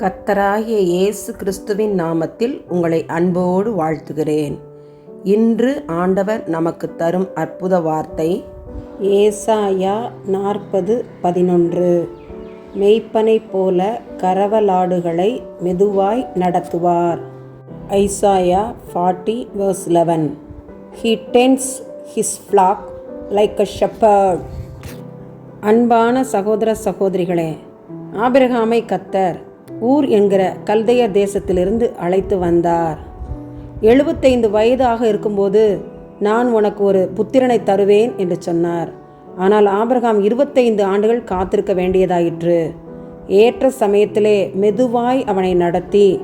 கத்தராகிய இயேசு கிறிஸ்துவின் நாமத்தில் உங்களை அன்போடு வாழ்த்துகிறேன். இன்று ஆண்டவர் நமக்கு தரும் அற்புத வார்த்தை ஏசாயா நாற்பது பதினொன்று. மெய்ப்பனை போல கரவலாடுகளை மெதுவாய் நடத்துவார். Isaiah forty verse eleven he tends his flock like a shepherd அன்பான சகோதர சகோதரிகளே ஆபிரகாமை கத்தர் ஊர் என்கிற கல்தைய தேசத்திலிருந்து அழைத்து வந்தார். எழுபத்தைந்து வயதாக இருக்கும்போது நான் உனக்கு ஒரு புத்திரனை தருவேன் என்று சொன்னார். ஆனால் ஆபிரகாம் இருபத்தைந்து ஆண்டுகள் காத்திருக்க வேண்டியதாயிற்று. ஏற்ற சமயத்திலே மெதுவாய் அவனை நடத்தி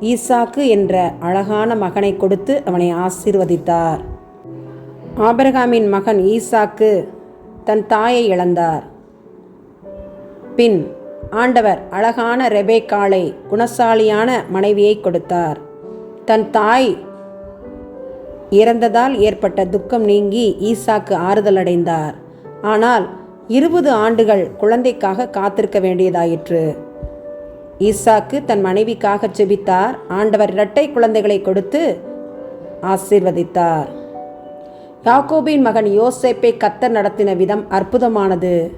ஈசாக்கு என்ற அழகான மகனை கொடுத்து அவனை ஆசீர்வதித்தார். ஆபிரகாமின் மகன் ஈசாக்கு தன் தாயை இழந்தார். பின் ஆண்டவர் அழகான ரெபேக்காளை குணசாலியான மனைவியை கொடுத்தார். தன் தாய் இறந்ததால் ஏற்பட்ட துக்கம் நீங்கி ஈசாக்கு ஆறுதல் அடைந்தார். ஆனால் இருபது ஆண்டுகள் குழந்தைக்காக காத்திருக்க வேண்டியதாயிற்று. ஈசாக்கு தன் மனைவிக்காக செபித்தார். ஆண்டவர் இரட்டை குழந்தைகளை கொடுத்து ஆசீர்வதித்தார். யாக்கோபின் மகன் யோசேப்பை கத்தர் நடத்தின விதம் அற்புதமானது.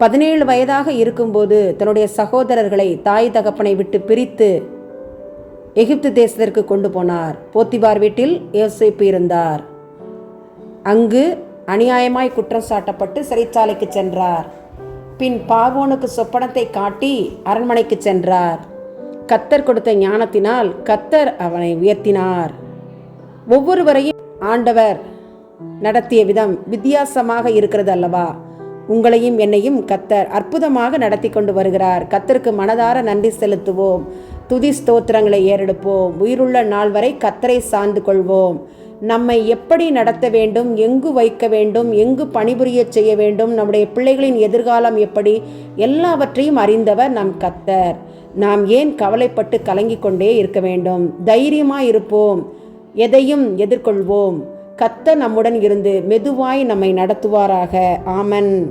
பதினேழு வயதாக இருக்கும்போது தன்னுடைய சகோதரர்களை தாய் தகப்பனை விட்டு பிரித்து எகிப்து தேசத்திற்கு கொண்டு போனார். போத்திபார் வீட்டில் யோசிப்பு இருந்தார். அங்கு அநியாயமாய் குற்றம் சாட்டப்பட்டு சிறைச்சாலைக்கு சென்றார். பின் பாவோனுக்கு சொப்பனத்தை காட்டி அரண்மனைக்கு சென்றார். கத்தர் கொடுத்த ஞானத்தினால் கத்தர் அவனை உயர்த்தினார். ஒவ்வொருவரையும் ஆண்டவர் நடத்திய விதம் வித்தியாசமாக இருக்கிறது அல்லவா? உங்களையும் என்னையும் கத்தர் அற்புதமாக நடத்தி கொண்டு வருகிறார். கத்தருக்கு மனதார நன்றி செலுத்துவோம். துதி ஸ்தோத்திரங்களை ஏறெடுப்போம். உயிருள்ள நாள் வரை கத்தரை சார்ந்து கொள்வோம். நம்மை எப்படி நடத்த வேண்டும்? எங்கு வைக்க வேண்டும்? எங்கு பணிபுரிய செய்ய வேண்டும்? நம்முடைய பிள்ளைகளின் எதிர்காலம் எப்படி? எல்லாவற்றையும் அறிந்தவர் நம் கத்தர் நாம் ஏன் கவலைப்பட்டு கலங்கிக் கொண்டே இருக்க வேண்டும்? தைரியமாக இருப்போம். எதையும் எதிர்கொள்வோம். கத்த நம்முடன் இருந்து மெதுவாய் நம்மை நடத்துவாராக. ஆமன்.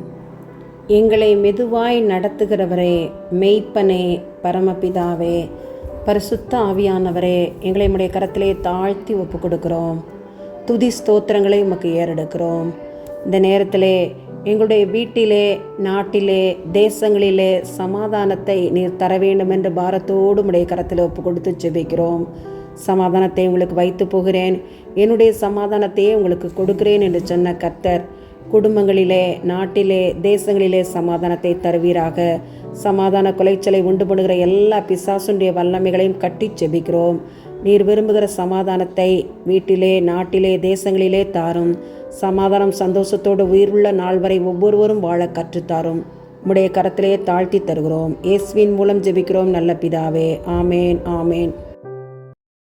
எங்களை மெதுவாய் நடத்துகிறவரே மெய்ப்பனே பரமபிதாவே பரிசுத்த ஆவியானவரே எங்களை உடைய கரத்திலே தாழ்த்தி ஒப்பு கொடுக்குறோம் துதி ஸ்தோத்திரங்களை உமக்கு ஏறெடுக்கிறோம். இந்த நேரத்திலே எங்களுடைய வீட்டிலே நாட்டிலே தேசங்களிலே சமாதானத்தை நீர் தர வேண்டும் என்று பாரத்தோடு உடைய கரத்தில் ஒப்பு கொடுத்து ஜெபிக்கிறோம். சமாதானத்தை உங்களுக்கு வைத்து போகிறேன். என்னுடைய சமாதானத்தையே உங்களுக்கு கொடுக்கிறேன் என்று சொன்ன கர்த்தர் குடும்பங்களிலே நாட்டிலே தேசங்களிலே சமாதானத்தை தருவீராக. சமாதான கொலைச்சலை உண்டு பண்ணுகிற எல்லா பிசாசுடைய வல்லமைகளையும் கட்டி செபிக்கிறோம். நீர் விரும்புகிற சமாதானத்தை வீட்டிலே நாட்டிலே தேசங்களிலே தாரும். சமாதானம் சந்தோஷத்தோடு உயிருள்ள நாள் வரை ஒவ்வொருவரும் வாழ கற்றுத்தாரும். உடைய கரத்திலே தாழ்த்தி தருகிறோம். இயேசுவின் மூலம் ஜெபிக்கிறோம் நல்ல பிதாவே. ஆமேன் ஆமேன்.